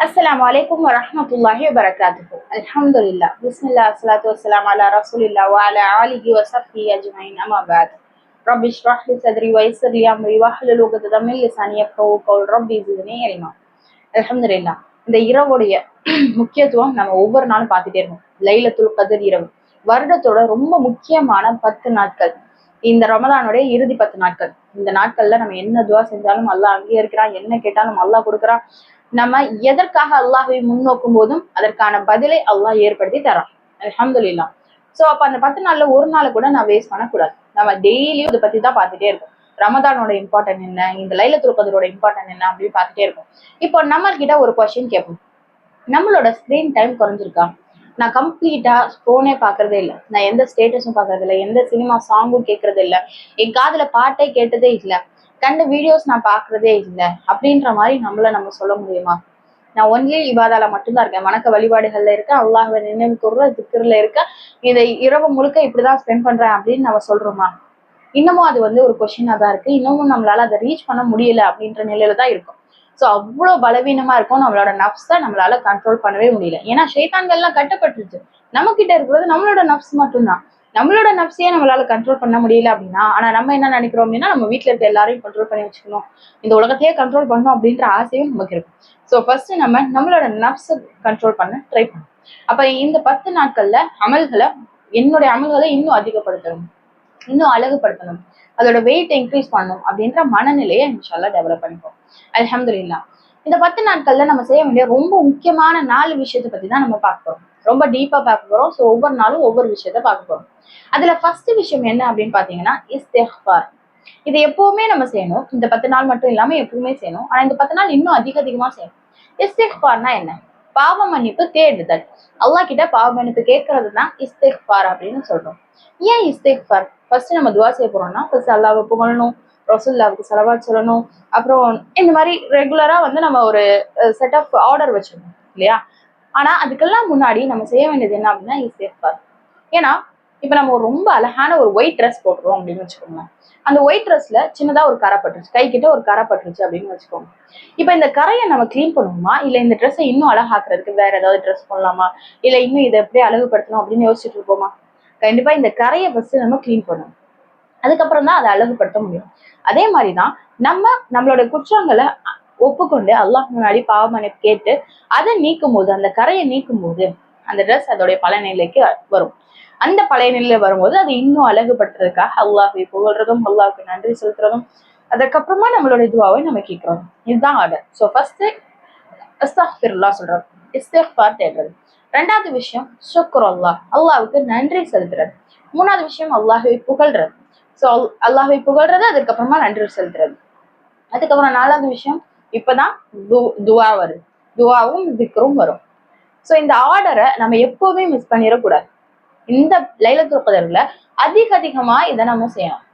அஸ்லாம் வலைக்கம் வரமத்துல்லாஹி வரகாத்து அலமதுல்லா பிஸ்மில்லா அஸ்லாத்து வலாம் அலா ரசூலில்லா வால ஆலிஹி வசஃபி அஜ்மைன் அமாபாத் ரபி ஷ்ராஹி சத்ரி வைசர்லி அம்ரி வஹலுல் உகதத மில் லிசானி யஃப்கஹு கவுல் ரப்பி ஸித்னி இல்மா அல்ஹம்துலில்லா இந்த இரவுடைய முக்கியத்துவம் நம்ம ஒவ்வொரு நாளும் பார்த்துட்டே இருக்கோம் லைலத்துல் கதிர் இரவு. வருடத்தோட ரொம்ப முக்கியமான பத்து நாட்கள். இந்த ரமதானுடைய இறுதி பத்து நாட்கள். இந்த நாட்கள்ல நம்ம என்ன துவா செஞ்சாலும் அல்லாஹ் அங்கேயே இருக்கிறான். என்ன கேட்டாலும் அல்லாஹ் கொடுக்குறான். நம்ம எதற்காக அல்லாஹை முன்னோக்கும் போதும் அதற்கான பதிலை அல்லாஹ் ஏற்படுத்தி தரான். அல்ஹம்துலில்லாஹ். சோ அப்ப அந்த பத்து நாள்ல ஒரு நாள் கூட நான் வேஸ்ட் பண்ணக்கூடாது. நம்ம டெய்லியும் இதை பத்தி தான் பார்த்துட்டே இருக்கோம். ரமதானோட இம்பார்ட்டன் என்ன? இந்த லைல துருக்கதரோட இம்பார்ட்டன் என்ன? அப்படின்னு பார்த்துட்டே இருக்கும். இப்போ நம்ம கிட்ட ஒரு கொஸ்டின் கேட்போம். நம்மளோட ஸ்க்ரீன் டைம் குறைஞ்சிருக்கா? நான் கம்ப்ளீட்டா ஃபோனே பாக்குறதே இல்லை. நான் எந்த ஸ்டேட்டஸும் பாக்குறது இல்லை எந்த சினிமா சாங்கும் கேட்கறது இல்லை என் காதுல பாட்டே கேட்டதே இல்லை. கண்ட வீடியோஸ் நான் பாக்குறதே இல்லை. அப்படின்ற மாதிரி நம்மள நம்ம சொல்ல முடியுமா? நான் ஒன்லி இபாதால மட்டும்தான் இருக்கேன். வணக்க வழிபாடுகள்ல இருக்கேன். அல்லாஹ் நினைவு கூறுற திக்கர்ல இருக்க இதை இரவு முழுக்க இப்படிதான் ஸ்பெண்ட் பண்றேன் அப்படின்னு நம்ம சொல்றோமா? இன்னமும் அது வந்து ஒரு கொஷினா தான் இருக்கு. இன்னமும் நம்மளால அதை ரீச் பண்ண முடியல அப்படின்ற நிலையில தான் இருக்கும். ஸோ அவ்வளோ பலவீனமா இருக்கும். நம்மளோட நப்ஸை நம்மளால கண்ட்ரோல் பண்ணவே முடியல. ஏன்னா ஷைத்தான்கள்லாம் கட்டப்பட்டுருச்சு. நம்ம கிட்ட இருக்கிறது நம்மளோட நப்ஸ் மட்டும்தான். நம்மளோட நப்ஸையே நம்மளால கண்ட்ரோல் பண்ண முடியல அப்படின்னா ஆனா நம்ம என்ன நினைக்கிறோம் அப்படின்னா நம்ம வீட்ல இருக்க எல்லாரையும் கண்ட்ரோல் பண்ணி வச்சுக்கணும். இந்த உலகத்தையே கண்ட்ரோல் பண்ணணும் அப்படின்ற ஆசையும் நமக்கு இருக்கும் ஸோ ஃபர்ஸ்ட் நம்ம நம்மளோட நப்ஸை கண்ட்ரோல் பண்ண ட்ரை பண்ணணும். அப்ப இந்த பத்து நாட்கள்ல அமல்களை என்னுடைய அமல்களை இன்னும் அதிகப்படுத்தணும். இன்னும் அழகுபடுத்தணும். அதோட வெயிட் இன்க்ரீஸ் பண்ணணும் அப்படின்ற மனநிலையை இன்ஷால்லா டெவலப் பண்ணிப்போம். அலமதுல்லா இந்த பத்து நாட்கள்ல நம்ம செய்ய வேண்டிய ரொம்ப முக்கியமான நாலு விஷயத்தை பத்தி தான் நம்ம பார்க்க போறோம். ரொம்ப டீப்பா பார்க்க போறோம். ஸோ ஒவ்வொரு நாளும் ஒவ்வொரு விஷயத்த பார்க்க போறோம். அதுல ஃபர்ஸ்ட் விஷயம் என்ன அப்படின்னு பாத்தீங்கன்னா இஸ்திஃபார் இது எப்பவுமே நம்ம செய்யணும். இந்த பத்து நாள் மட்டும் இல்லாம எப்பவுமே செய்யணும். ஆனா இந்த பத்து நாள் இன்னும் அதிக அதிகமா செய்யணும். இஸ்திஃபார்னா என்ன? பாவ மன்னிப்பு தேடுதல். அல்லாஹ் கிட்ட பாவ மன்னிப்பு கேட்கறது தான் இஸ்திஃபார் அப்படின்னு சொல்றோம். ஏன் இஸ்திஃபார் ஃபர்ஸ்ட் நம்ம துவா செய்ய போறோம்னா ஃபர்ஸ்ட் அல்லாவை புகழணும் ரசுல்லாவுக்கு செலவா சொல்லணும். அப்புறம் இந்த மாதிரி ரெகுலரா வந்து நம்ம ஒரு செட் ஆஃப் ஆர்டர் வச்சிருக்கோம் இல்லையா? ஆனா அதுக்கெல்லாம் முன்னாடி நம்ம செய்ய வேண்டியது என்ன அப்படின்னா e இஸ்திஃபார் ஏன்னா இப்ப நம்ம ஒரு ரொம்ப அழகான ஒரு ஒயிட் ட்ரெஸ் போட்டுருவோம் அப்படின்னு வச்சுக்கோங்க அந்த ஒயிட் ட்ரெஸ்ல சின்னதா ஒரு கரை பட்டுருச்சு. கை கிட்ட ஒரு கரை பட்டுருச்சு அப்படின்னு வச்சுக்கோங்க. இப்ப இந்த கரையை நம்ம கிளீன் பண்ணுவோமா இல்ல இந்த ட்ரெஸ்ஸை இன்னும் அழகாக்குறதுக்கு வேற ஏதாவது ட்ரெஸ் பண்ணலாமா இல்ல இன்னும் இதை எப்படி அழகுபடுத்தணும் அப்படின்னு யோசிச்சுட்டு இருப்போமா? கண்டிப்பா இந்த கரையை ஃபர்ஸ்ட் நம்ம கிளீன் பண்ணணும். அதுக்கப்புறம் தான் அதை அழகுபடுத்த முடியும். அதே மாதிரிதான் நம்ம நம்மளோட குற்றங்களை ஒப்புக்கொண்டு அல்லாஹ் முன்னாடி பாவ மன்னிப்பு கேட்டு அதை நீக்கும் போது அந்த கரையை நீக்கும் போது அந்த ட்ரெஸ் அதோடைய பழைய நிலைக்கு வரும். அந்த பழைய நிலையில வரும்போது அதை இன்னும் அழகுபடுத்துறதுக்காக அல்லாஹை புகழ்றதும் அல்லாஹுக்கு நன்றி செலுத்துறதும் அதுக்கப்புறமா நம்மளோட துவாவை நம்ம கேட்கிறோம். இதுதான் ஆர்டர் ஸோ ஃபர்ஸ்ட் அஸ்தாஃபிர்லா சொல்றோம் இஸ்தேஃபார் தேடுறது. ரெண்டாவது விஷயம் சுக்குர் அல்லாஹ். அல்லாஹுக்கு நன்றி செலுத்துறது. மூணாவது விஷயம் அல்லாஹை புகழ்றது. ஸோ அல்லாஹை புகழ்றது அதுக்கப்புறமா நன்றி செலுத்துறது. அதுக்கப்புறம் நாலாவது விஷயம் இப்பதான் து- துவா வருது. துவாவும் திக்ரும் வரும். ஸோ இந்த ஆர்டரை நம்ம எப்பவுமே மிஸ் பண்ணிடக்கூடாது. இந்த லைலத்துல் கதர்ல அதிக அதிகமா இதை நம்ம செய்யணும்.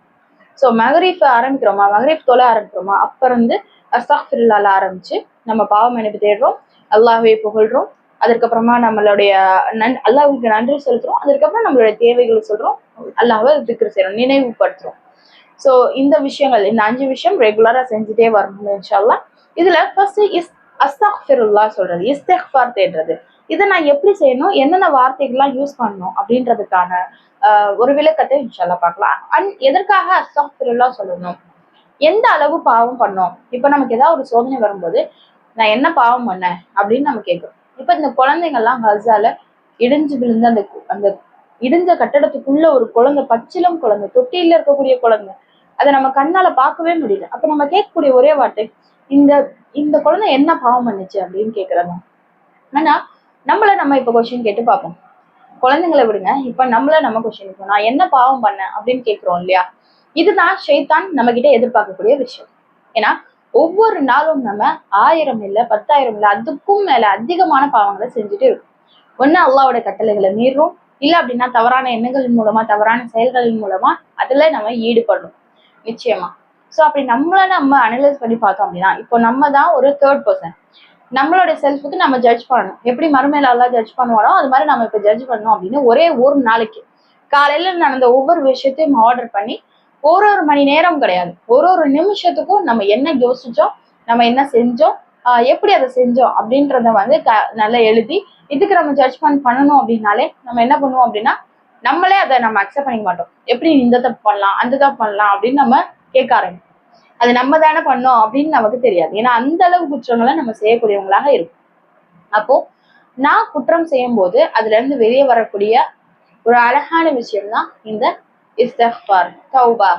ஸோ மகரீஃப் ஆரம்பிக்கிறோமா? மகரீஃப் தொலை ஆரம்பிக்கிறோமா? அப்ப இருந்து அஸ்தாஃபிருல்லால ஆரம்பிச்சு நம்ம பாவம் எனக்கு தேடுறோம். அல்லாஹே புகழ்றோம். அதுக்கப்புறமா நம்மளுடைய நன் அல்லாஹுக்கு நன்றி செலுத்துறோம். அதுக்கப்புறம் நம்மளுடைய தேவைகளை சொல்றோம். அல்லாஹ்வை திக்ரு செய்றோம். நினைவுபடுத்துறோம். ஸோ இந்த விஷயங்கள் இந்த அஞ்சு விஷயம் ரெகுலரா செஞ்சுட்டே வரணும் இன்ஷால்லாம் இதுல ஃபர்ஸ்ட் இஸ் அஸ்தஃபிருல்லா சொல்றது இஸ்திக்ஃபார் தேடுறது. இதை நான் எப்படி செய்யணும் என்னென்ன வார்த்தைகள்லாம் யூஸ் பண்ணணும் அப்படின்றதுக்கான ஒரு விளக்கத்தை இன்ஷால்லா பார்க்கலாம். அண்ட் எதற்காக அஸ்தஃபிருல்லா சொல்லணும்? எந்த அளவு பாவம் பண்ணோம்? இப்போ நமக்கு ஏதாவது ஒரு சோதனை வரும்போது நான் என்ன பாவம் பண்ணேன் அப்படின்னு நம்ம கேட்குறோம். இப்போ இந்த குழந்தைங்கள்லாம் கசால இடிஞ்சு விழுந்து அந்த அந்த இடிஞ்ச கட்டடத்துக்குள்ள ஒரு குழந்தை பச்சிலம் குழந்தை தொட்டியில இருக்கக்கூடிய குழந்தை அதை நம்ம கண்ணால பார்க்கவே முடியல. அப்ப நம்ம கேட்கக்கூடிய ஒரே வார்த்தை இந்த இந்த குழந்தை என்ன பாவம் பண்ணுச்சு அப்படின்னு கேட்குறாங்க ஆனா நம்மள நம்ம இப்ப கொஸ்டின் கேட்டு பார்ப்போம். குழந்தைங்களை விடுங்க. இப்ப நம்மள நம்ம கொஸ்டின் இப்போ நான் என்ன பாவம் பண்ணேன் அப்படின்னு கேட்குறோம் இல்லையா? இதுதான் ஷைத்தான் நம்ம கிட்ட எதிர்பார்க்கக்கூடிய விஷயம். ஏன்னா ஒவ்வொரு நாளும் நம்ம ஆயிரம் இல்ல பத்தாயிரம் இல்லை அதுக்கும் மேல அதிகமான பாவங்களை செஞ்சுட்டு இருக்கும். ஒண்ணு அல்லாவோட கட்டளைகளை மீறுறோம். இல்ல அப்படின்னா தவறான எண்ணங்களின் மூலமா தவறான செயல்களின் மூலமா அதுல நம்ம ஈடுபடுறோம். நிச்சயமா. ஸோ அப்படி நம்மளை நம்ம அனலைஸ் பண்ணி பார்த்தோம் அப்படின்னா இப்போ நம்ம தான் ஒரு தேர்ட் பர்சன் நம்மளோட செல்ஃபுக்கு நம்ம ஜட்ஜ் பண்ணணும். எப்படி மறுமையில எல்லாம் ஜட்ஜ் பண்ணுவாரோ அது மாதிரி நம்ம இப்போ ஜட்ஜ் பண்ணோம் அப்படின்னு ஒரே ஒரு நாளைக்கு. காலையில நடந்த ஒவ்வொரு விஷயத்தையும் ஆர்டர் பண்ணி ஒரு ஒரு மணி நேரம் கிடையாது. ஒரு ஒரு நிமிஷத்துக்கும் நம்ம என்ன யோசிச்சோம் நம்ம என்ன செஞ்சோம் எப்படி அதை செஞ்சோம் அப்படின்றத வந்து க நல்லா எழுதி இதுக்கு நம்ம ஜட்ஜ்மெண்ட் பண்ணணும் அப்படின்னாலே நம்ம என்ன பண்ணுவோம் அப்படின்னா நம்மளே அதை நம்ம அக்செப்ட் பண்ணிக்க மாட்டோம். எப்படி இந்த தப்பு பண்ணலாம் அந்த தப்பு பண்ணலாம் அப்படின்னு நம்ம கேட்க ஆரம்பிக்கும். அது நம்ம தானே பண்ணோம் அப்படின்னு நமக்கு தெரியாது. ஏன்னா அந்த அளவு குற்றங்களை நம்ம செய்யக்கூடியவங்களாக இருக்கும் அப்போ நான் குற்றம் செய்யும் போது அதுல இருந்து வெளியே வரக்கூடிய ஒரு அழகான விஷயம் தான் இந்த இஸ்தஃபார் தௌபா.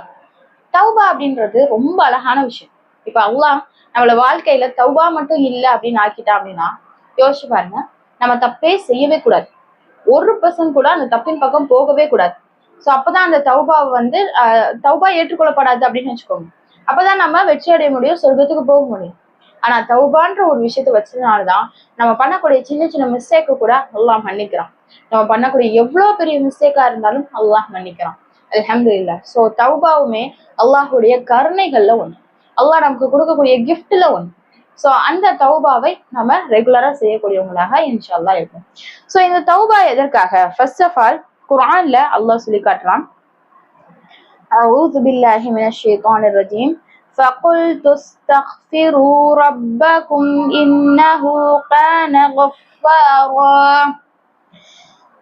தௌபா அப்படின்றது ரொம்ப அழகான விஷயம். இப்ப அல்லாஹ் நம்மள வாழ்க்கையில தௌபா மட்டும் இல்லை அப்படின்னு ஆக்கிட்டா அப்படின்னா யோசிச்சு பாருங்க. நம்ம தப்பே செய்யவே கூடாது. ஒரு பர்சன்ட் கூட அந்த தப்பின் பக்கம் போகவே கூடாது. ஸோ அப்போதான் அந்த தௌபாவை வந்து தௌபா ஏற்றுக்கொள்ளப்படாது அப்படின்னு வச்சுக்கோங்க. அப்போதான் நம்ம வெற்றி அடைய முடியும் சொர்க்கத்துக்கு போக முடியும். ஆனா தௌபான்ற ஒரு விஷயத்த வச்சதுனாலதான் நம்ம பண்ணக்கூடிய சின்ன சின்ன மிஸ்டேக்கு கூட அல்லாஹ் மன்னிக்கிறான். நம்ம பண்ணக்கூடிய எவ்வளவு பெரிய மிஸ்டேக்கா இருந்தாலும் அல்லாஹ் மன்னிக்கிறான். அல்ஹம்துலில்லாஹ். ஸோ தௌபாவுமே அல்லாஹுடைய கருணைகள்ல ஒண்ணு. அல்லாஹ் நமக்கு கொடுக்கக்கூடிய கிஃப்ட்ல ஒண்ணு. ஸோ அந்த தௌபாவை நம்ம ரெகுலரா செய்யக்கூடியவங்களாக இன்ஷால்லா இருக்கும் ஸோ இந்த தௌபா எதற்காக? ஃபர்ஸ்ட் ஆஃப் ஆல் குர்ஆன்ல அல்லாஹ் சொல்லி காட்டுறான் أعوذ بالله من الشيطان الرجيم فقلت استغفروا ربكم إنه كان غفارا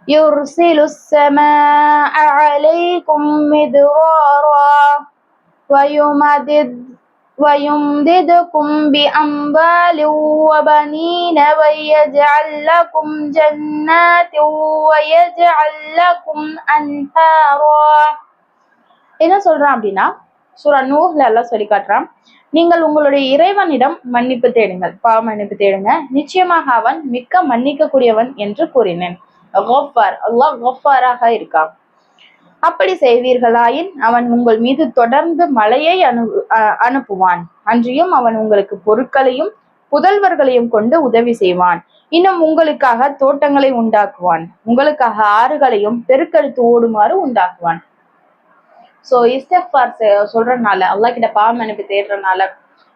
يرسل السماء عليكم مدرارا ويمدد ويمددكم بأموال وبنين ويجعل لكم جنات ويجعل لكم أنهارا என்ன சொல்றான் அப்படின்னா சூரா நூஹ்ல எல்லாம் சொல்லி காட்டுறான் நீங்கள் உங்களுடைய இறைவனிடம் மன்னிப்பு தேடுங்கள் பாவ மன்னிப்பு தேடுங்க நிச்சயமாக அவன் மிக்க மன்னிக்க கூடியவன் என்று கூறினேன் கஃபார் அல்லாஹ் கஃபாராக இருக்கான் அப்படி செய்வீர்களாயின் அவன் உங்கள் மீது தொடர்ந்து மழையை அனு அஹ் அனுப்புவான். அன்றியும் அவன் உங்களுக்கு பொருட்களையும் புதல்வர்களையும் கொண்டு உதவி செய்வான். இன்னும் உங்களுக்காக தோட்டங்களை உண்டாக்குவான். உங்களுக்காக ஆறுகளையும் பெருக்கெடுத்து ஓடுமாறு உண்டாக்குவான். சோ இஸ்தஃபார் சொல்றதுனால அல்லாஹ் கிட்ட பாவம் அனுப்பி தேடுறதுனால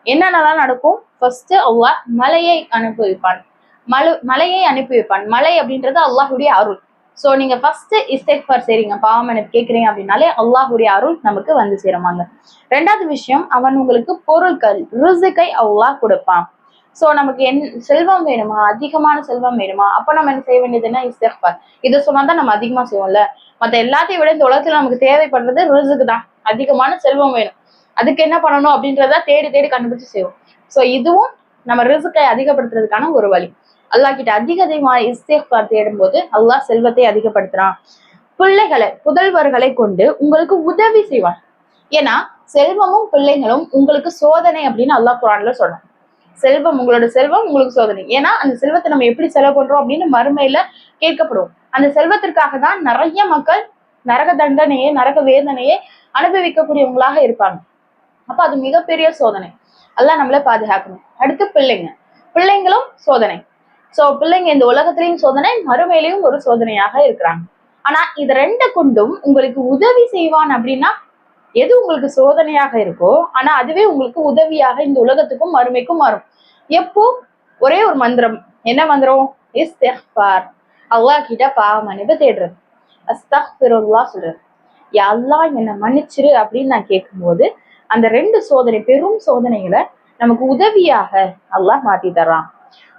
என்னென்னலாம் நடக்கும்? ஃபர்ஸ்ட் அல்லாஹ் மலையை அனுப்பி வைப்பான். மழை மலையை அனுப்பி வைப்பான். மலை அப்படின்றது அல்லாஹுடைய அருள். ஸோ நீங்க ஃபர்ஸ்ட் இஸ்தஃபார் செய்றீங்க பாவம் எனக்கு கேட்குறீங்க அப்படின்னாலே அல்லாஹுடைய அருள் நமக்கு வந்து சேருமாங்க. ரெண்டாவது விஷயம் அவன் உங்களுக்கு பொருட்கள் ருசுக்கை அல்லாஹ் கொடுப்பான். ஸோ நமக்கு என் செல்வம் வேணுமா? அதிகமான செல்வம் வேணுமா? அப்போ நம்ம என்ன செய்ய வேண்டியதுன்னா இஸ்தஃபார் இதை சொன்னாதான் நம்ம அதிகமா செய்வோம்ல. மற்ற எல்லாத்தையும் விட இந்த உலகத்தில் நமக்கு தேவைப்படுறது ரிசுக்கு தான். அதிகமான செல்வம் வேணும். அதுக்கு என்ன பண்ணணும் அப்படின்றத தேடி தேடி கண்டுபிடிச்சு செய்வோம். ஸோ இதுவும் நம்ம ரிசுக்கை அதிகப்படுத்துறதுக்கான ஒரு வழி. அல்லாஹ் கிட்ட அதிக அதிகமாக தேடும் போது அல்லாஹ் செல்வத்தை அதிகப்படுத்துறான். பிள்ளைகளை புதல்வர்களை கொண்டு உங்களுக்கு உதவி செய்வான். ஏன்னா செல்வமும் பிள்ளைங்களும் உங்களுக்கு சோதனை அப்படின்னு அல்லாஹ் குரான்ல சொல்றான். செல்வம் உங்களோட செல்வம் உங்களுக்கு சோதனை. ஏன்னா அந்த செல்வத்தை நம்ம எப்படி செலவு பண்றோம் அப்படின்னு மறுமையில கேட்கப்படும். அந்த செல்வத்திற்காக தான் நிறைய மக்கள் நரக தண்டனையே நரக வேதனையே அனுபவிக்கக்கூடியவங்களாக இருப்பாங்க. அப்ப அது மிகப்பெரிய சோதனை. அல்லாஹ் நம்மள பாதுகாக்கணும். அடுத்து பிள்ளைங்க. பிள்ளைங்களும் சோதனை. சோ பிள்ளைங்க இந்த உலகத்திலையும் சோதனை மறுமையிலையும் ஒரு சோதனையாக இருக்கிறாங்க. ஆனா இது ரெண்டு கொண்டும் உங்களுக்கு உதவி செய்வான் அப்படின்னா எது உங்களுக்கு சோதனையாக இருக்கோ ஆனா அதுவே உங்களுக்கு உதவியாக இந்த உலகத்துக்கும் மறுமைக்கும் மாறும். எப்போ? ஒரே ஒரு மந்திரம். என்ன மந்திரம்? இஸ்திஃபார் அல்லாஹ் கிட்ட பாவ மன்னிப்பு தேடுறது அஸ்தக்ஃபிருல்லா சொல்றது எல்லாம் அல்லாஹ் என்னை மன்னிச்சிரு அப்படின்னு நான் கேட்கும்போது அந்த ரெண்டு சோதனை பெரும் சோதனைகளை நமக்கு உதவியாக அல்லாஹ் மாத்தி தர்றான்.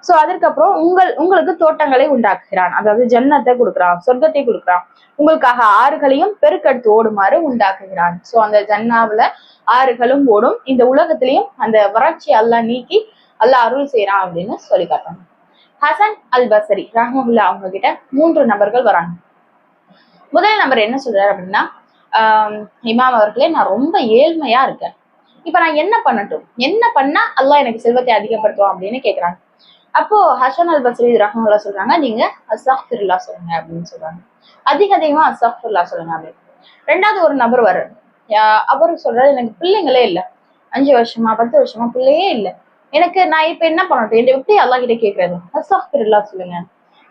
சோ அதற்கப்புறம் உங்கள் உங்களுக்கு தோட்டங்களை உண்டாக்குகிறான். அதாவது ஜன்னத்தை கொடுக்குறான் சொர்க்கத்தை கொடுக்குறான். உங்களுக்காக ஆறுகளையும் பெருக்கெடுத்து ஓடுமாறு உண்டாக்குகிறான். சோ அந்த ஜன்னாவுல ஆறுகளும் ஓடும். இந்த உலகத்திலையும் அந்த வறட்சி அல்லாஹ் நீக்கி அல்லாஹ் அருள் செய்யறான் அப்படின்னு சொல்லி காட்டணும் ஹசன் அல் பசரி ரஹமுல்லா அவங்க கிட்ட மூன்று நபர்கள் வராங்க. முதல் நபர் என்ன சொல்றாரு அப்படின்னா ஆஹ் இமாம் அவர்களே நான் ரொம்ப ஏழ்மையா இருக்கேன். இப்ப நான் என்ன பண்ணட்டும்? என்ன பண்ணா அல்லாஹ் எனக்கு செல்வத்தை அதிகப்படுத்துவான் அப்படின்னு கேக்குறாங்க. அப்போ ஹசன் அல் பஸ்ரி ரஹமுல்லா சொல்றாங்க நீங்க அசாஃபிர்லா சொல்லுங்க அப்படின்னு சொல்றாங்க. அதிக அதிகமா அசாஃபிர்லா சொல்லுங்க அப்படின்னு. ரெண்டாவது ஒரு நபர் வர்றாரு. யா- அவரு சொல்றாரு எனக்கு பிள்ளைங்களே இல்லை. அஞ்சு வருஷமா பத்து வருஷமா பிள்ளையே இல்லை. எனக்கு நான் இப்ப என்ன பண்ணட்டும் என்ன எப்படி அல்லா கிட்ட கேட்கறது அசாஃபிர்லா சொல்லுங்க.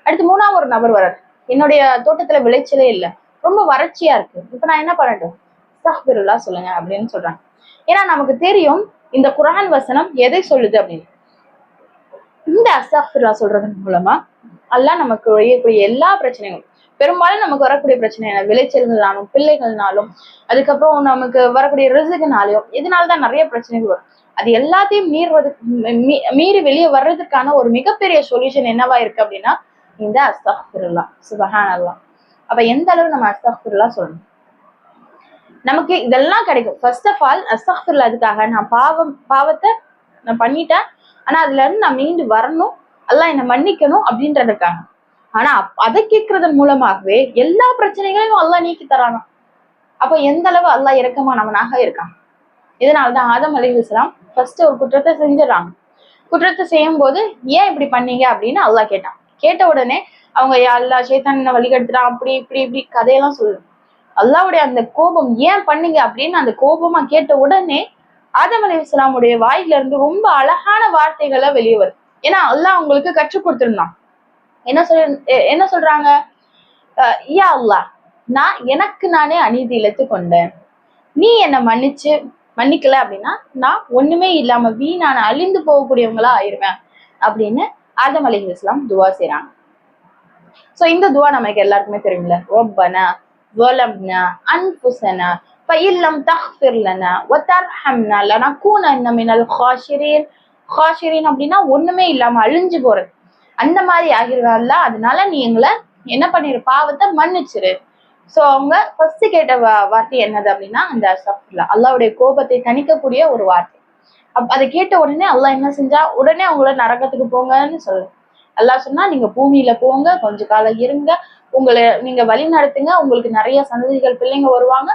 அடுத்து மூணாவது ஒரு நபர் வர்றாரு. என்னுடைய தோட்டத்துல விளைச்சலே இல்லை. ரொம்ப வறட்சியா இருக்கு. இப்ப நான் என்ன பண்ணட்டும்? அசாஃபிர்லா சொல்லுங்க அப்படின்னு சொல்றாங்க. ஏன்னா நமக்கு தெரியும் இந்த குரான் வசனம் எதை சொல்லுது அப்படின்னு. இந்த அஸ்தாஃபிருல்லா சொல்றதன் மூலமா அல்லாஹ் நமக்கு ஒழியக்கூடிய எல்லா பிரச்சனைகளும் பெரும்பாலும் நமக்கு வரக்கூடிய பிரச்சனை என்ன? விளைச்சல்கள்னாலும் பிள்ளைகள்னாலும் அதுக்கப்புறம் நமக்கு வரக்கூடிய ரிசுக்குனாலையும் இதனால தான் நிறைய பிரச்சனைகள் வரும். அது எல்லாத்தையும் மீறுவதுக்கு மீறி வெளியே வர்றதுக்கான ஒரு மிகப்பெரிய சொல்யூஷன் என்னவா இருக்கு அப்படின்னா இந்த அஸ்தஃபிருல்லா சுபஹான் அல்லா அப்ப எந்த அளவு நம்ம அஸ்தஃபிருல்லா சொல்லணும்? நமக்கு இதெல்லாம் கிடைக்கும். ஃபர்ஸ்ட் ஆஃப் ஆல் அஸ்தஃபிருல்லா அதுக்காக நான் பாவம் பாவத்தை நான் பண்ணிட்டேன். ஆனா அதுல இருந்து நான் மீண்டு வரணும். எல்லாம் என்னை மன்னிக்கணும் அப்படின்றதுக்காக. ஆனா அதை கேட்கறதன் மூலமாகவே எல்லா பிரச்சனைகளையும் அல்லா நீக்கி தரானா அப்ப எந்த அளவு அல்லாஹ் இறக்கமானவனாக இருக்கான்? இதனாலதான் ஆதம் அலி ஃபர்ஸ்ட் ஒரு குற்றத்தை செஞ்சிடறாங்க. குற்றத்தை செய்யும் போது ஏன் இப்படி பண்ணீங்க அப்படின்னு அல்லாஹ் கேட்டான். கேட்ட உடனே அவங்க அல்லா சேத்தான் என்ன வழிகெடுத்துட்டான் அப்படி இப்படி இப்படி கதையெல்லாம் சொல்லு அல்லாவுடைய அந்த கோபம் ஏன் பண்ணீங்க அப்படின்னு அந்த கோபமா கேட்ட உடனே ஆதம் அலி இஸ்லாமுடைய வாயில இருந்து ரொம்ப அழகான வார்த்தைகளை வெளியே வரும் ஏன்னா அல்லாஹ் அவங்களுக்கு கற்றுக் கொடுத்துருந்தான். என்ன சொல் என்ன சொல்றாங்க? யா அல்லா நான் எனக்கு நானே அநீதி இழுத்து கொண்டேன். நீ என்னை மன்னிச்சு மன்னிக்கல அப்படின்னா நான் ஒண்ணுமே இல்லாம வீணான அழிந்து போகக்கூடியவங்களா ஆயிருவேன் அப்படின்னு ஆதம் அலி இஸ்லாம் துவா செய்யறாங்க சோ இந்த துவா நமக்கு எல்லாருக்குமே தெரியும்ல. ரொப்பனா வலம்னா அன்புசனா فإن لم تغفر لنا وترحمنا لنكونن من الخاسرين خاسرين அப்படின்னா ஒண்ணுமே இல்லாம அழிஞ்சு போறது அந்த மாதிரி ஆகிருவாள்ல அதனால நீ எங்களை என்ன பண்ணிரு பாவத்தை மன்னிச்சிரு சோ அவங்க ஃபர்ஸ்ட் கேட்ட வார்த்தை என்னது அப்படின்னா அந்த சஃப்ல அல்லாவுடைய கோபத்தை தணிக்கக்கூடிய ஒரு வார்த்தை அப் அதை கேட்ட உடனே அல்லாஹ் என்ன செஞ்சா உடனே அவங்கள நரகத்துக்கு போங்கன்னு சொல்லு அல்லாஹ் சொன்னா நீங்க பூமியில போங்க கொஞ்ச காலம் இருங்க உங்களை நீங்க வழி நடத்துங்க உங்களுக்கு நிறைய சந்ததிகள் பிள்ளைங்க வருவாங்க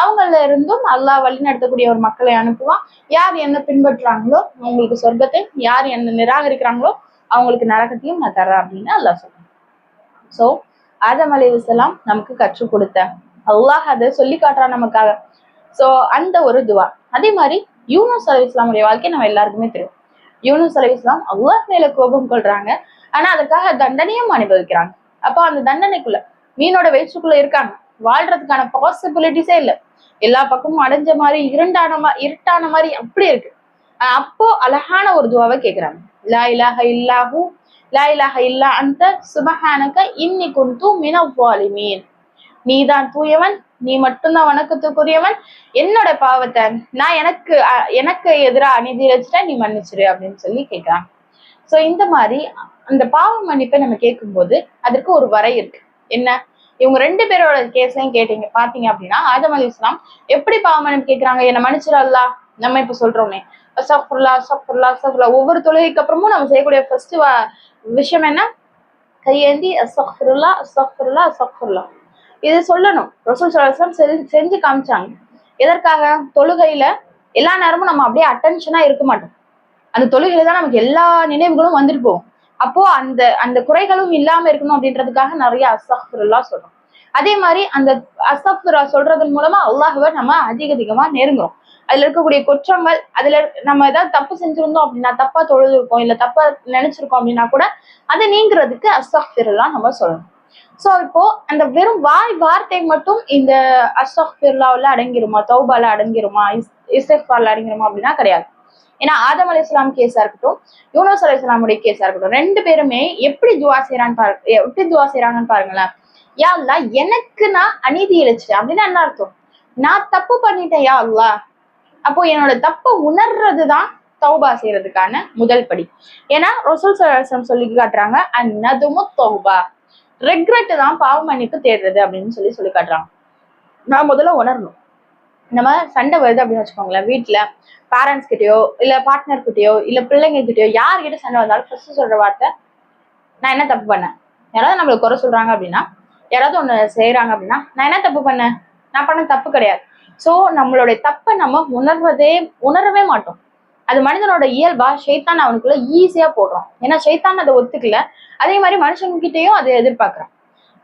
அவங்கள இருந்தும் அல்லாஹ் வழி நடத்தக்கூடிய ஒரு மக்களை அனுப்புவான். யார் என்ன பின்பற்றுறாங்களோ அவங்களுக்கு சொர்க்கத்தை யார் என்ன நிராகரிக்கிறாங்களோ அவங்களுக்கு நரகத்தையும் நான் தரேன் அப்படின்னு அல்லாஹ் சொல்றேன். ஸோ ஆதம் அலி நமக்கு கற்றுக் கொடுத்த. அல்லாஹ் அதை சொல்லி காட்டுறான் நமக்காக. ஸோ அந்த ஒரு துவா. அதே மாதிரி யூனுஸ் அலி இஸ்லாமுடைய வாழ்க்கை நம்ம எல்லாருக்குமே தெரியும். யூனுஸ் அலி இஸ்லாம் அல்லாஹ் மேல கோபம் கொள்றாங்க. ஆனா அதுக்காக தண்டனையும் அனுபவிக்கிறாங்க. அப்போ அந்த தண்டனைக்குள்ள மீனோட வயிற்றுக்குள்ள இருக்காங்க. வாழ்றதுக்கான பாசிபிலிட்டிஸே இல்லை. எல்லா பக்கமும் அடைஞ்ச மாதிரி இருண்டான மா இருட்டான மாதிரி அப்படி இருக்கு. அப்போ அழகான ஒரு துவாவை கேக்குறாங்க. லா இலாக இல்லாஹு லா இலாக இல்லா அந்த சுபஹானக இன்னி குந்து மினவாலிமீன் நீதான் தூயவன் நீ மட்டும்தான் வணக்கத்துக்குரியவன். என்னோட பாவத்தை நான் எனக்கு எனக்கு எதிராக அநீதி வச்சுட்டேன் நீ மன்னிச்சிரு அப்படின்னு சொல்லி கேட்கிறான் சோ இந்த மாதிரி அந்த பாவ மன்னிப்பை நம்ம கேட்கும்போது அதற்கு ஒரு வரை இருக்கு. என்ன? இவங்க ரெண்டு பேரோட கேஸையும் கேட்டீங்க பாத்தீங்க அப்படின்னா ஆதம் அலி இஸ்லாம் எப்படி பாவமனம் கேட்கிறாங்க? என்ன மன்னிச்சிடல்லா நம்ம இப்ப சொல்றோமே. சஃபுல்லா சஃபுல்லா சஃபுல்லா ஒவ்வொரு தொழுகைக்கு அப்புறமும் நம்ம செய்யக்கூடிய ஃபர்ஸ்ட் விஷயம் என்ன? கையேந்தி அசஃபுல்லா அசஃபுல்லா அசஃபுல்லா இது சொல்லணும். ரசூல் சலாஸ்லாம் செஞ்சு காமிச்சாங்க. எதற்காக? தொழுகையில எல்லா நேரமும் நம்ம அப்படியே அட்டென்ஷனா இருக்க மாட்டோம். அந்த தொழுகையில தான் நமக்கு எல்லா நினைவுகளும் வந்துட்டு போகும். அப்போ அந்த அந்த குறைகளும் இல்லாம இருக்கணும் அப்படின்றதுக்காக நிறைய அசஃபுல்லா சொல்றோம். அதே மாதிரி அந்த அசஃபுரா சொல்றதன் மூலமா அல்லாஹுவை நம்ம அதிக அதிகமா நெருங்குறோம். அதுல இருக்கக்கூடிய குற்றங்கள் அதுல நம்ம ஏதாவது தப்பு செஞ்சிருந்தோம் அப்படின்னா தப்பா தொழுதுருக்கோம் இல்ல தப்பா நினைச்சிருக்கோம் அப்படின்னா கூட அதை நீங்கிறதுக்கு அஸ்தஃபிர்லாம் நம்ம சொல்லணும். சோ இப்போ அந்த வெறும் வாய் வார்த்தை மட்டும் இந்த அஸ்தஃபிர்லாவில் அடங்கிருமா தௌபால அடங்கிருமா இஸ்தஃபால அடங்கிருமா அப்படின்னா கிடையாது. ஏன்னா ஆதம் அலி இஸ்லாம் கேஸா இருக்கட்டும் யூனஸ் அலி இஸ்லாமுடைய கேஸா இருக்கட்டும் ரெண்டு பேருமே எப்படி துவா செய்யறான்னு பாரு எப்படி துவா செய்யறாங்கன்னு பாருங்களேன். யா அல்லா எனக்கு நான் அநீதி இழைச்சிட்டேன். அப்படின்னு என்ன அர்த்தம்? நான் தப்பு பண்ணிட்டேன் யா அல்லா அப்போ என்னோட தப்பை உணர்றதுதான் தௌபா செய்யறதுக்கான முதல் படி. ஏன்னா ரொசல் சலாசம் சொல்லி காட்டுறாங்க அந்நதுமு தௌபா. ரெக்ரெட் தான் பாவ மன்னிப்பு தேடுறது அப்படின்னு சொல்லி சொல்லி காட்டுறாங்க. நான் முதல்ல உணரணும். நம்ம சண்டை வருது அப்படின்னு வச்சுக்கோங்களேன். வீட்டில் பேரண்ட்ஸ் கிட்டயோ இல்லை பார்ட்னர் கிட்டயோ இல்லை பிள்ளைங்க கிட்டயோ யார்கிட்ட சண்டை வந்தாலும் ஃபர்ஸ்ட் சொல்ற வார்த்தை நான் என்ன தப்பு பண்ணேன்? யாராவது நம்மளுக்கு குறை சொல்றாங்க அப்படின்னா யாராவது ஒன்று செய்கிறாங்க அப்படின்னா நான் என்ன தப்பு பண்ணேன்? நான் பண்ண தப்பு கிடையாது. ஸோ நம்மளுடைய தப்பை நம்ம உணர்வதே உணரவே மாட்டோம். அது மனிதனோட இயல்பா ஷெய்தான் அவனுக்குள்ள ஈஸியா போடுறோம். ஏன்னா ஷைத்தான் அதை ஒத்துக்கல. அதே மாதிரி மனுஷங்க கிட்டேயும் அதை எதிர்பார்க்குறான்.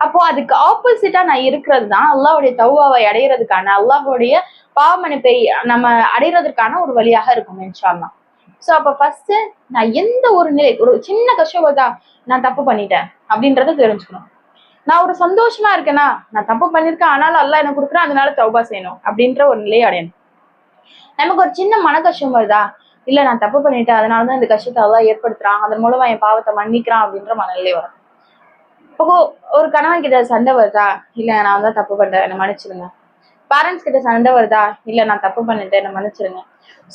அப்போ அதுக்கு ஆப்போசிட்டா நான் இருக்கிறது தான் அல்லாவுடைய தௌவாவை அடையிறதுக்கான அல்லாஹுடைய பாவமணிப்பை நம்ம அடையிறதுக்கான ஒரு வழியாக இருக்கும் இன்ஷால்லாம் ஸோ அப்போ ஃபர்ஸ்ட் நான் எந்த ஒரு நிலை ஒரு சின்ன கஷ்டப்பட்டா நான் தப்பு பண்ணிட்டேன் அப்படின்றத தெரிஞ்சுக்கணும். நான் ஒரு சந்தோஷமா இருக்கேனா? நான் தப்பு பண்ணியிருக்கேன் ஆனாலும் அல்ல என்ன கொடுக்குறேன் அதனால தௌபா செய்யணும் அப்படின்ற ஒரு நிலையை அடையணும். நமக்கு ஒரு சின்ன மன கஷ்டம் வருதா? இல்ல நான் தப்பு பண்ணிட்டேன் அதனாலதான் இந்த கஷ்டத்தை அதான் ஏற்படுத்துறான் அதன் மூலமா என் பாவத்தை மன்னிக்கிறான் அப்படின்ற மனநிலை வரும். இப்போ ஒரு கணவன் கிட்ட சண்டை வருதா? இல்ல நான் தான் தப்பு பண்ணிட்டேன் என்ன மன்னிச்சிருங்க. பேரண்ட்ஸ் கிட்ட சண்டை வருதா? இல்ல நான் தப்பு பண்ணிட்டேன் என்ன மன்னிச்சிருங்க.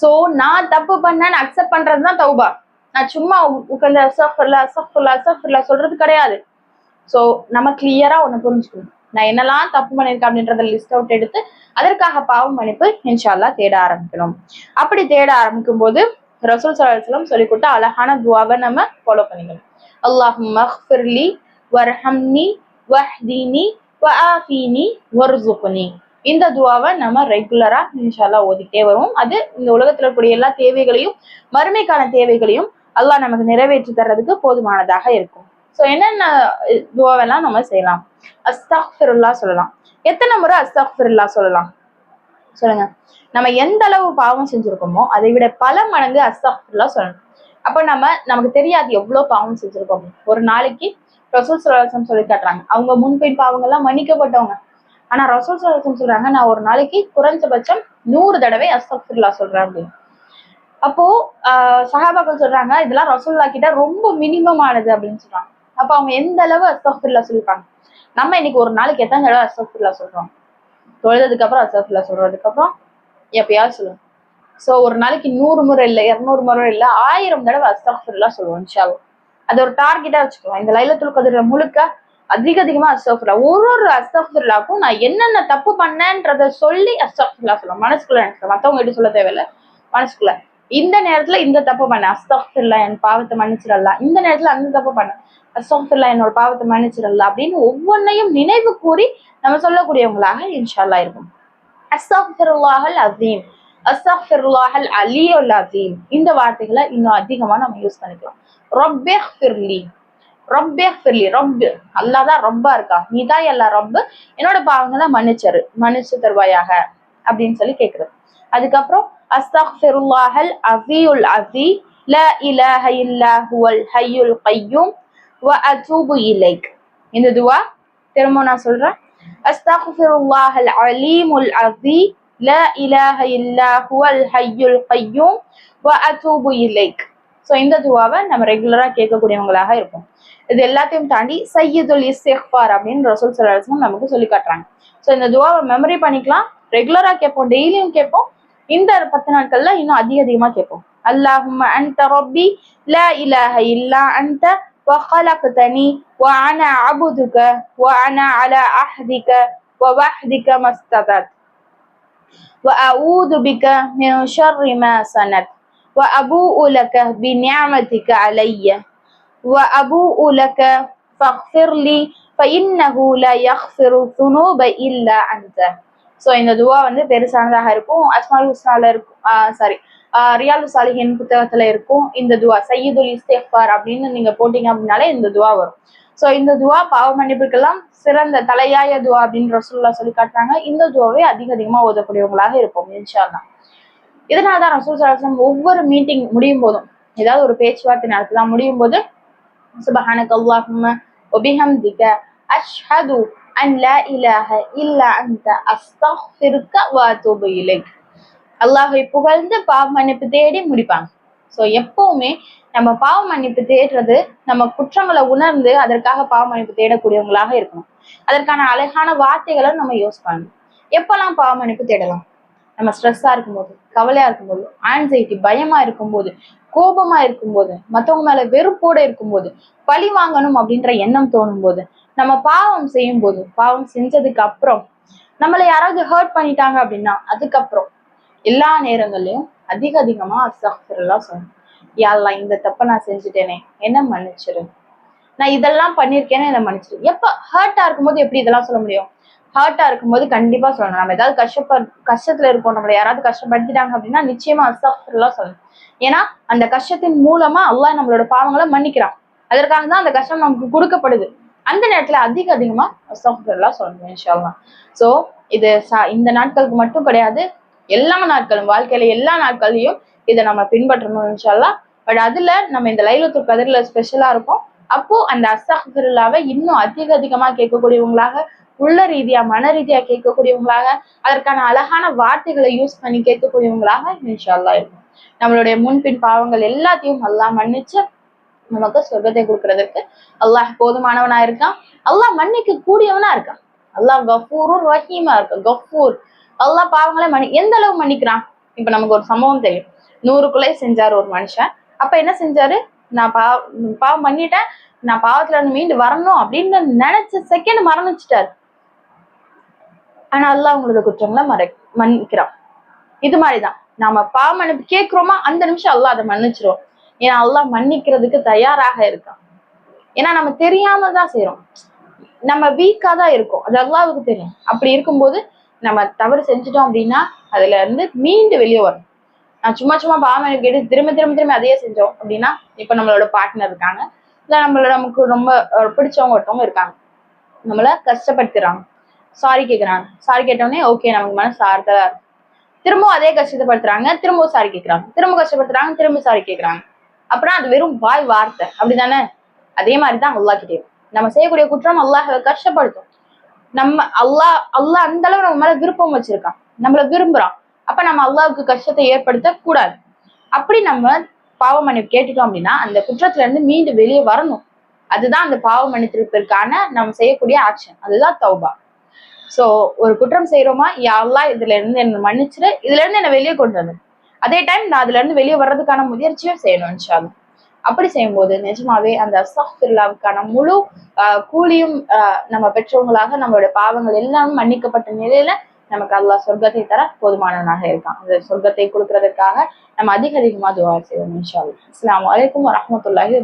சோ நான் தப்பு பண்ணேன்னு அக்செப்ட் பண்றதுதான் தௌபா. நான் சும்மா உட்காந்து அசஃபுல்லா அசஃபுல்லா அசஃபுல்லா சொல்றது கிடையாது. சோ நம்ம கிளியரா ஒன்று புரிஞ்சுக்கணும். நான் என்னெல்லாம் தப்பு பண்ணியிருக்கேன் அப்படின்றத லிஸ்ட் அவுட் எடுத்து அதற்காக பாவம் மன்னிப்பு இன்ஷால்லா தேட ஆரம்பிக்கணும். அப்படி தேட ஆரம்பிக்கும் போது ரசூல் சலாஹம் சொல்லி கொடுத்த அழகான துவாவை நம்ம ஃபாலோ பண்ணிக்கணும். அல்லாஹ் மஹ்ஃபிர்லி வர்ஹம்னி வஹ்தீனி வஆஃபீனி வர்சுக்னி இந்த துவாவை நம்ம ரெகுலரா இன்ஷால்லா ஓதிக்கிட்டே வரும் அது இந்த உலகத்துல இருக்கக்கூடிய எல்லா தேவைகளையும் மறுமைக்கான தேவைகளையும் அல்லாஹ் நமக்கு நிறைவேற்றி தர்றதுக்கு போதுமானதாக இருக்கும். ஸோ என்னென்ன துவாவெல்லாம் நம்ம செய்யலாம்? அஸ்தாஃபிருல்லா சொல்லலாம். எத்தனை முறை அஸ்தாஃபிருல்லா சொல்லலாம்? சொல்லுங்க. நம்ம எந்த அளவு பாவம் செஞ்சிருக்கோமோ அதை விட பல மடங்கு அஸ்தாஃபிருல்லா சொல்லணும். அப்ப நம்ம நமக்கு தெரியாது எவ்வளவு பாவம் செஞ்சிருக்கோம். ஒரு நாளைக்கு ரசூல் சுல்லாசம் சொல்லி காட்டுறாங்க. அவங்க முன்பின் பாவங்கள்லாம் மன்னிக்கப்பட்டவங்க. ஆனா ரசூல் சுல்லாசம் சொல்றாங்க நான் ஒரு நாளைக்கு குறைஞ்சபட்சம் நூறு தடவை அஸ்தஃபிருல்லா சொல்றேன் அப்படின்னு. அப்போ ஆஹ் சஹாபாக்கள் சொல்றாங்க இதெல்லாம் ரசூல்லா கிட்ட ரொம்ப மினிமம் ஆனது அப்படின்னு சொல்றாங்க. அப்ப அவங்க எந்த அளவு அஸ்தஃபிருல்லா சொல்லிருப்பாங்க நம்ம இன்னைக்கு ஒரு நாளைக்கு எத்தனை தடவை அஸ்தஃபிருல்லா சொல்றோம்? தொழுதுக்கு அப்புறம் அஸ்தஃபிருல்லா சொல்றதுக்கு அப்புறம் எப்பயாவது சொல்லுவோம். சோ ஒரு நாளைக்கு நூறு முறை இல்லை இருநூறு முறை இல்ல ஆயிரம் தடவை அஸ்தஃபிருல்லா சொல்லுவோம் இன்ஷால்லா அது ஒரு டார்கெட்டா வச்சுக்கலாம். இந்த லைலத்துல் கதிர முழுக்க அதிக அதிகமா அஸ்தஃபிருல்லா ஒரு ஒரு அஸ்தஃபிருல்லாக்கும் நான் என்னென்ன தப்பு பண்ணேன்றத சொல்லி அஸ்தஃபிருல்லா சொல்லுவேன் மனசுக்குள்ள நினைக்கிறேன் மத்தவங்க எப்படி சொல்ல தேவையில்ல. மனசுக்குள்ள. இந்த நேரத்துல இந்த தப்பு பண்ண அஸ்தஃபிருல்லா என் பாவத்தை மன்னிச்சிடலாம் இந்த நேரத்துல அந்த தப்பு பண்ண அஸ்தஃபிருல்லா என்னோட பாவத்தை மன்னிச்சிடலாம் அப்படின்னு ஒவ்வொன்றையும் நினைவு கூறி நம்ம சொல்லக்கூடியவங்களாக இன்ஷால்லா இருக்கும். அஸ்தஃபிருல்லாஹல் அசீம் அஸ்தஃபிருல்லாஹல் அலியுல் அசீம் இந்த வார்த்தைகளை இன்னும் அதிகமா நம்ம யூஸ் பண்ணிக்கலாம். ரொப்பே ஃபிர்லி ரொப்பே ஃபிர்லி ரொம்ப அல்லாதான் ரொம்ப இருக்கா. நீ தான் எல்லா ரொம்ப என்னோட பாவங்களை மன்னிச்சரு மன்னிச்சு தருவாயாக அப்படின்னு சொல்லி கேக்குறது. அதுக்கப்புறம் அஸ்தஃபிருல்லாஹல் அசியுல் அசி ல இலாஹ இல்லா ஹுவல் ஹய்யுல் கையூம் வ அத்தூபு இலைக். இந்த துவா திரும்ப நான் சொல்றேன். அஸ்தஃபிருல்லாஹல் அலீமுல் அசி ல இலாஹ இல்லா ஹுவல் ஹய்யுல் கையூம் வ அத்தூபு இலைக். ஸோ இந்த துவாவை நம்ம ரெகுலரா கேட்கக்கூடியவங்களாக இருப்போம் இது எல்லாத்தையும் தாண்டி சையதுல் இஸ்திஃபார் அப்படின்னு ரசூல் சலாஹம் நமக்கு சொல்லி காட்டுறாங்க ஸோ இந்த துவாவை மெமரி பண்ணிக்கலாம் ரெகுலரா கேட்போம் டெய்லியும் கேட்போம் இந்த பத்து நாட்கள்ல இன்னும் அதிக அதிகமா கேட்போம் அல்லாஹும் அன்த ரப்பி லா இலாஹ இல்லா அன்த وخلقتني وأنا عبدك وأنا على عهدك ووحدك ما استطعت وأعوذ بك من شر ما صنعت وأبوء لك بنعمتك علي وأبوء لك فاغفر لي فإنه لا يغفر الذنوب إلا أنت ஸோ இந்த துவா வந்து பெருசானதாக இருக்கும் அஸ்மால் ஹுஸ்னால இருக்கும் சாரி ரியாலு சாலிஹின் புத்தகத்துல இருக்கும் இந்த துவா சையீதுல் இஸ்திஃபார் அப்படின்னு நீங்க போட்டீங்க அப்படின்னாலே இந்த துவா வரும் ஸோ இந்த துவா பாவ மன்னிப்புக்கெல்லாம் சிறந்த தலையாய துவா அப்படின்னு ரசூல்லா சொல்லி காட்டுறாங்க இந்த துவாவை அதிக அதிகமா ஓதக்கூடியவங்களாக இருப்போம் இன்ஷால்லா இதனால தான் ரசூல் சலாசம் ஒவ்வொரு மீட்டிங் முடியும் போதும் ஏதாவது ஒரு பேச்சுவார்த்தை நடத்தலாம் முடியும் போது சுபஹானக் அல்லாஹும்ம ஒபிஹம்திக அஷ்ஹது அன் லா இலாஹ இல்லா அன்த அஸ்தக்ஃபிருக்க வ இலைக். அல்லாஹை புகழ்ந்து பாவ மன்னிப்பு தேடி முடிப்பாங்க. ஸோ எப்பவுமே நம்ம பாவ மன்னிப்பு தேடுறது நம்ம குற்றங்களை உணர்ந்து அதற்காக பாவ மன்னிப்பு தேடக்கூடியவங்களாக இருக்கணும். அதற்கான அழகான வார்த்தைகளை நம்ம யூஸ் பண்ணணும் எப்பெல்லாம் பாவ மன்னிப்பு தேடலாம்? நம்ம ஸ்ட்ரெஸ்ஸா இருக்கும்போது கவலையா இருக்கும்போது ஆன்சைட்டி பயமா இருக்கும்போது கோபமா இருக்கும்போது மத்தவங்க மேல வெறுப்போடு இருக்கும்போது பழி வாங்கணும் அப்படின்ற எண்ணம் தோணும் போது நம்ம பாவம் செய்யும் போது பாவம் செஞ்சதுக்கு அப்புறம் நம்மளை யாராவது ஹர்ட் பண்ணிட்டாங்க அப்படின்னா அதுக்கப்புறம் எல்லா நேரங்கள்லயும் அதிக அதிகமா அஸ்தஃபிருல்லா சொல்லணும். யாரெல்லாம் இந்த தப்பை நான் செஞ்சுட்டேனே என்ன மன்னிச்சிரு? நான் இதெல்லாம் பண்ணிருக்கேன்னு என்ன மன்னிச்சிரு? எப்ப ஹர்ட்டாக இருக்கும்போது எப்படி இதெல்லாம் சொல்ல முடியும்? ஹர்ட்டா இருக்கும்போது கண்டிப்பா சொல்லணும். நம்ம ஏதாவது கஷ்டப்ப கஷ்டத்துல இருக்கோம் நம்மளை யாராவது கஷ்டப்படுத்திட்டாங்க அப்படின்னா நிச்சயமா அஸ்தஃபிருல்லா சொல்லணும். ஏன்னா அந்த கஷ்டத்தின் மூலமா அல்லாஹ் நம்மளோட பாவங்களை மன்னிக்கிறான். அதற்காக தான் அந்த கஷ்டம் நமக்கு கொடுக்கப்படுது. அந்த நேரத்துல அதிக அதிகமா அஸ்தஃபிருல்லா சொல்லணும் இன்ஷால்லாம் சோ இது இந்த நாட்களுக்கு மட்டும் கிடையாது. எல்லா நாட்களும் வாழ்க்கையில எல்லா நாட்கள்லயும் இதை நம்ம பின்பற்றணும் இன்ஷால்லா பட் அதுல நம்ம இந்த லைலத்து கதிரில ஸ்பெஷலா இருக்கும். அப்போ அந்த அஸ்தஃபிருல்லாவை இன்னும் அதிக அதிகமா கேட்கக்கூடியவங்களாக உள்ள ரீதியா மன ரீதியா கேட்கக்கூடியவங்களாக அதற்கான அழகான வார்த்தைகளை யூஸ் பண்ணி கேட்கக்கூடியவங்களாக இன்ஷால்லா இருக்கும். நம்மளுடைய முன்பின் பாவங்கள் எல்லாத்தையும் அல்லாஹ் மன்னிச்சு நமக்கு சொர்க்கத்தை கொடுக்கறதுக்கு அல்லாஹ் போதுமானவனா இருக்கான். அல்லாஹ் மன்னிக்க கூடியவனா இருக்கான். அல்லாஹ் கஃபூரும் ரஹீமா இருக்கான். கஃபூர். அல்லாஹ் பாவங்களை மன்னி எந்த அளவு மன்னிக்கிறான்? இப்ப நமக்கு ஒரு சம்பவம் தெரியும். நூறுக்குள்ளே செஞ்சாரு ஒரு மனுஷன். அப்ப என்ன செஞ்சாரு? நான் பாவம் பாவம் பண்ணிட்டேன். நான் பாவத்துல இருந்து மீண்டு வரணும் அப்படின்னு நினைச்ச செகண்ட் மரணிச்சிட்டாரு. ஆனா அல்லாஹ் அவங்களோட குற்றங்களை மறை மன்னிக்கிறான். இது மாதிரிதான். நாம பாம கேட்கிறோமா அந்த நிமிஷம் அல்லாஹ் அதை மன்னிச்சிருவோம் ஏன்னா அல்லாஹ் மன்னிக்கிறதுக்கு தயாராக இருக்கான். ஏன்னா நம்ம தெரியாம தான் செய்யறோம் நம்ம வீக்கா தான் இருக்கோம். அது அல்லாவுக்கு தெரியும். அப்படி இருக்கும்போது நம்ம தவறு செஞ்சுட்டோம் அப்படின்னா அதுல இருந்து மீண்டு வெளியே வரணும். நான் சும்மா சும்மா பாவம் கேட்டு திரும்ப திரும்ப திரும்ப அதையே செஞ்சோம் அப்படின்னா இப்ப நம்மளோட பார்ட்னர் இருக்காங்க. இல்ல நம்மளோட நமக்கு ரொம்ப பிடிச்சவங்க ஒருத்தவங்க இருக்காங்க. நம்மள கஷ்டப்படுத்துறாங்க. சாரி கேக்குறாங்க. சாரி கேட்டோடனே ஓகே நமக்கு மனசு ஆறுதலா இருக்கும் திரும்பவும் அதே கஷ்டப்படுத்துறாங்க திரும்பவும் சாரி கேக்குறாங்க. திரும்ப கஷ்டப்படுத்துறாங்க திரும்ப சாரி கேக்குறாங்க. அப்புறம் அது வெறும் வாய் வார்த்தை. அப்படிதானே அதே மாதிரி தான் அல்லாஹ் கிட்டே நம்ம செய்யக்கூடிய குற்றம் அல்லாஹ் கஷ்டப்படுத்தும். நம்ம அல்லாஹ் அல்லாஹ் அந்த அளவு நம்ம மேல விருப்பம் வச்சிருக்கான். நம்மள விரும்புறான். அப்ப நம்ம அல்லாவுக்கு கஷ்டத்தை ஏற்படுத்த கூடாது அப்படி நம்ம பாவ மன்னிப்பு கேட்டுட்டோம் அப்படின்னா அந்த குற்றத்துல இருந்து மீண்டும் வெளியே வரணும். அதுதான் அந்த பாவ மன்னித்திருப்பிற்கான நம்ம செய்யக்கூடிய ஆக்ஷன் அதுதான் தௌபா. சோ ஒரு குற்றம் செய்யறோமா யாரெல்லாம் இதுல இருந்து என்ன மன்னிச்சிரு. இதுல இருந்து என்ன வெளியே கொண்டு வந்து அதே டைம் நான் அதுல இருந்து வெளியே வர்றதுக்கான முயற்சியும் செய்யணும் இன்ஷால்லா அப்படி செய்யும்போது நிஜமாவே அந்த அஸ்தாஃபிருல்லாவுக்கான முழு ஆஹ் கூலியும் ஆஹ் நம்ம பெற்றவங்களாக நம்மளுடைய பாவங்கள் எல்லாம் மன்னிக்கப்பட்ட நிலையில நமக்கு அல்லாஹ் சொர்க்கத்தை தர போதுமானவனாக இருக்கான். அந்த சொர்க்கத்தை கொடுக்கறதுக்காக நம்ம அதிக அதிகமா துவா செய்வோம் இன்ஷா அல்லாஹ் அஸ்ஸலாமு அலைக்கும் வரஹ்மத்துல்லாஹி